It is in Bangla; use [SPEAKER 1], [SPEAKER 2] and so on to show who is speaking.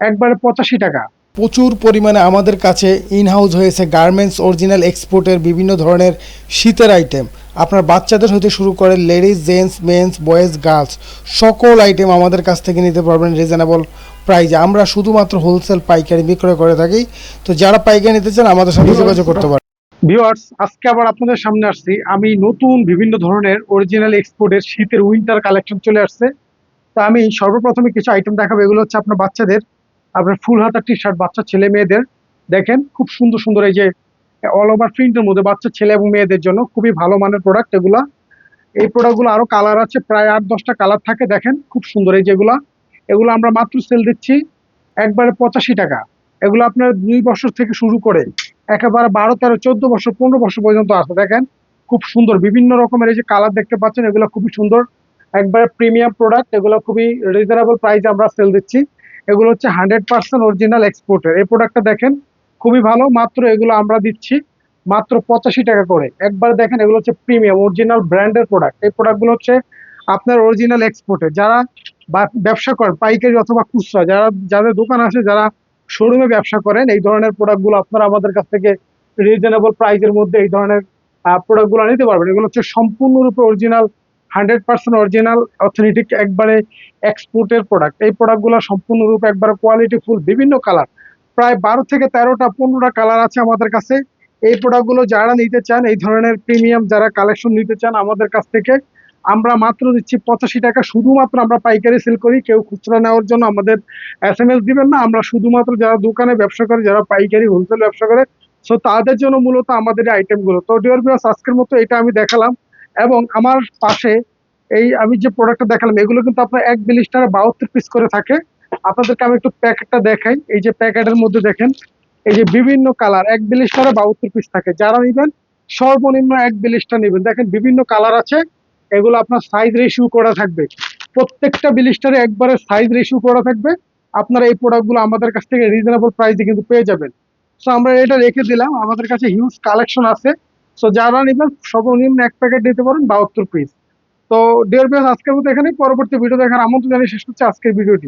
[SPEAKER 1] একবারে পঁচাশি টাকা।
[SPEAKER 2] প্রচুর পরিমাণে আমাদের কাছে ইনহাউস হয়েছে গার্মেন্টস অরিজিনাল এক্সপোর্টের বিভিন্ন ধরনের শীতের আইটেম আপনার বাচ্চাদের হতে শুরু করে ladies gents mens boys girls সকল আইটেম আমাদের কাছ থেকে নিতে পারবেন রিজনেবল প্রাইজে আমরা শুধুমাত্র হোলসেল পাইকারি বিক্রয় করে থাকি। তো যারা পাইকারি নিতে চান আমাদের সাথে যোগাযোগ করতে পারেন।
[SPEAKER 1] ভিওয়ার্স আজকে আবার আপনাদের সামনে আসছি। আমি নতুন বিভিন্ন ধরনের অরিজিনাল এক্সপোর্টের শীতের উইন্টার কালেকশন চলে আসছে। তো আমি সর্বপ্রথমে কিছু আইটেম দেখাবো। এগুলো হচ্ছে আপনার বাচ্চাদের আপনার ফুল হাতা টি শার্ট বাচ্চা ছেলে মেয়েদের, দেখেন, খুব সুন্দর সুন্দর এই যে অল ওভার প্রিন্টের মধ্যে বাচ্চা ছেলে এবং মেয়েদের জন্য খুবই ভালো মানের প্রোডাক্ট এগুলা। এই প্রোডাক্টগুলো আরও কালার আছে, প্রায় আট, দশটা কালার থাকে, দেখেন, খুব সুন্দর এই যেগুলা। এগুলো আমরা মাত্র সেল দিচ্ছি একবারে পঁচাশি টাকা। এগুলো আপনার দুই বছর থেকে শুরু করে একেবারে বারো, তেরো, চোদ্দ বছর, পনেরো বছর পর্যন্ত আছে, দেখেন, খুব সুন্দর। বিভিন্ন রকমের এই যে কালার দেখতে পাচ্ছেন, এগুলো খুবই সুন্দর। একবারে প্রিমিয়াম প্রোডাক্ট এগুলো খুবই রিজনেবল প্রাইসে আমরা সেল দিচ্ছি। এগুলো হচ্ছে হান্ড্রেড পার্সেন্ট অরিজিনাল এক্সপোর্টের। এই প্রোডাক্টটা দেখেন, খুবই ভালো। মাত্র এগুলো আমরা দিচ্ছি মাত্র পঁচাশি টাকা করে। একবার দেখেন, এগুলো হচ্ছে প্রিমিয়াম, অরিজিনাল ব্র্যান্ডের প্রোডাক্ট। এই প্রোডাক্টগুলো হচ্ছে আপনার অরিজিনাল এক্সপোর্টের। যারা ব্যবসা করেন, পাইকারি অথবা খুচরা, যারা, যাদের দোকান আছে, যারা শোরুমে ব্যবসা করেন, এই ধরনের প্রোডাক্টগুলো আপনারা আমাদের কাছ থেকে রিজনেবল প্রাইসের মধ্যে এই ধরনের প্রোডাক্টগুলো নিতে পারবেন। এগুলো হচ্ছে সম্পূর্ণরূপে original hundred percent original authentic একবারে এক্সপোর্টের প্রোডাক্ট এই প্রোডাক্টগুলো সম্পূর্ণরূপে একবারে কোয়ালিটি ফুল বিভিন্ন কালার প্রায় বারো থেকে তেরোটা, পনেরোটা কালার আছে আমাদের কাছে। এই প্রোডাক্টগুলো যারা নিতে চান, এই ধরনের প্রিমিয়াম যারা কালেকশন নিতে চান আমাদের কাছ থেকে, আমরা মাত্র দিচ্ছি পঁচাশি টাকা। শুধুমাত্র আমরা পাইকারি সেল করি, কেউ খুচরা নেওয়ার জন্য আমাদের এস এম এস দিবেন না। আমরা শুধুমাত্র যারা দোকানে ব্যবসা করে, যারা পাইকারি হোলসেল ব্যবসা করে সো তাদের জন্য মূলত আমাদের আইটেমগুলো তো ডিয়ার ভিউয়ার্স আজকের মতো এটা আমি দেখালাম। এবং আমার পাশে এই আমি যে প্রোডাক্টটা দেখালাম, এগুলো কিন্তু আপনার এক বিলিস্টারে বাহাত্তর পিস করে থাকে। আপনাদেরকে আমি একটু প্যাকেটটা দেখাই। এই যে প্যাকেটের মধ্যে দেখেন, এই যে বিভিন্ন কালার এক বিলিস্টারে বাহাত্তর পিস থাকে। যারা নেবেন, সর্বনিম্ন এক বিলিস্টার নেবেন। দেখেন, বিভিন্ন কালার আছে, এগুলো আপনার সাইজ রেশিও করা থাকবে। প্রত্যেকটা বিলিস্টারে একবারে সাইজ রেশিও করা থাকবে। আপনারা এই প্রোডাক্টগুলো আমাদের কাছ থেকে রিজনেবল প্রাইসে কিন্তু পেয়ে যাবেন। সো আমরা এটা রেখে দিলাম। আমাদের কাছে হিউজ কালেকশন আছে। সো যারা নেবেন, সর্বনিম্ন এক প্যাকেট নিতে পারেন বাহাত্তর পিস তো ডিয়ার পিস আজকের মতো এখানে পরবর্তী ভিডিও দেখার আমন্ত্রণ জানিয়ে শেষ করছি আজকের ভিডিওটি